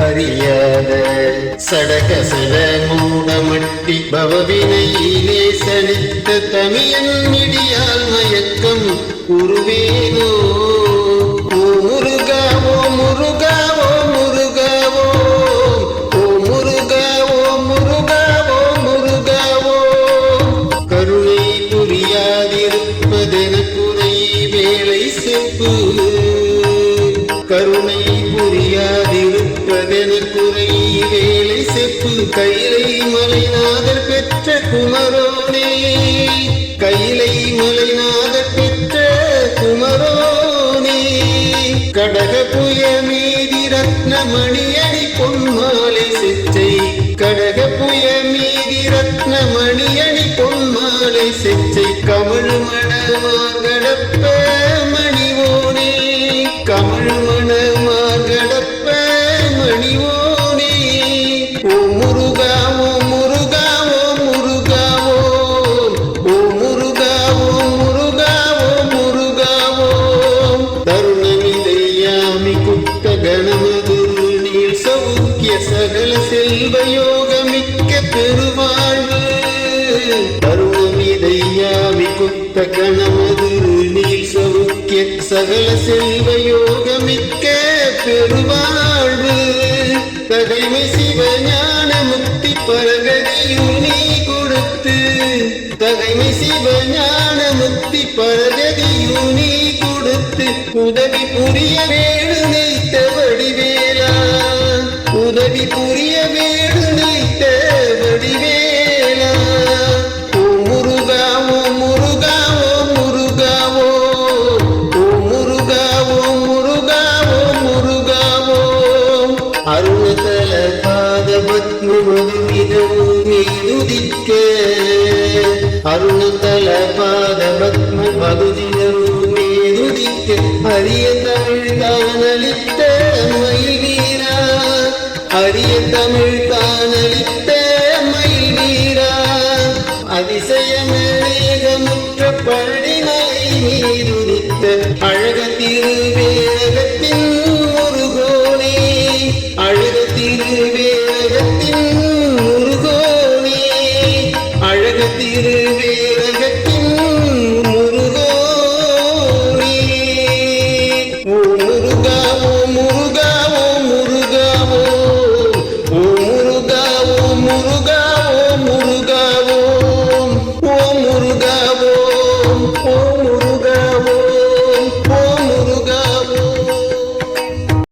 அறியாத சடக சட மூடமட்டி பவவினையிலே சனித்த தமியன் இடியால் மயக்கம் உருவேனோ? ஓ முருகா ஓ முருகா ஓ முருகா ஓ. ஓ கருணை புரியாதிருப்பதென குறை வேலை செப்பு. கருணை புரியாதிருப்பதென குறை வேலை செப்பு கைலை மலைநாதர் பெற்ற குமரோனே. கைலை மலைநாதர் பெற்ற குமரோனே. கடக புய மீதி ரத்ன பொன்மாலை சிச்சை. கடக புய மீதி ரத்ன பொன்மாலை கமழ் மணமார்கடப்ப குட்ட கணமதுரு சௌக்கிய சகல செல்வ யோகமிக்க பெருவாழ்வு தருணமிதையாமி குட்ட கணமதுரு நீல் சௌக்கிய சகல செல்வ யோகமிக்க பெருவாழ்வு தகைமை சிவஞான முக்தி பரகதியும் நீ கொடுத்து தகைமை சிவஞான முக்தி பரகதியும் நீ கொடுத்து உதவி புரிய வேணுமே உதவி புரிய வேடு நீத்த வடிவேலா ஓ முருகா ஓ முருகா ஓ முருகா ஓ. ஓ முருகா ஓ முருகா ஓ முருகா ஓ. அருணதல பாத பத்மமதுவிதம் மீதுதிக்க அருணதல பாத பத்ம மதுதிதம் அளித்த அரிய தமிழ் காணளித்த மயில் நீரா. அதிசயமேகமுற்ற பழனினை நீருதித்த அழக திருவே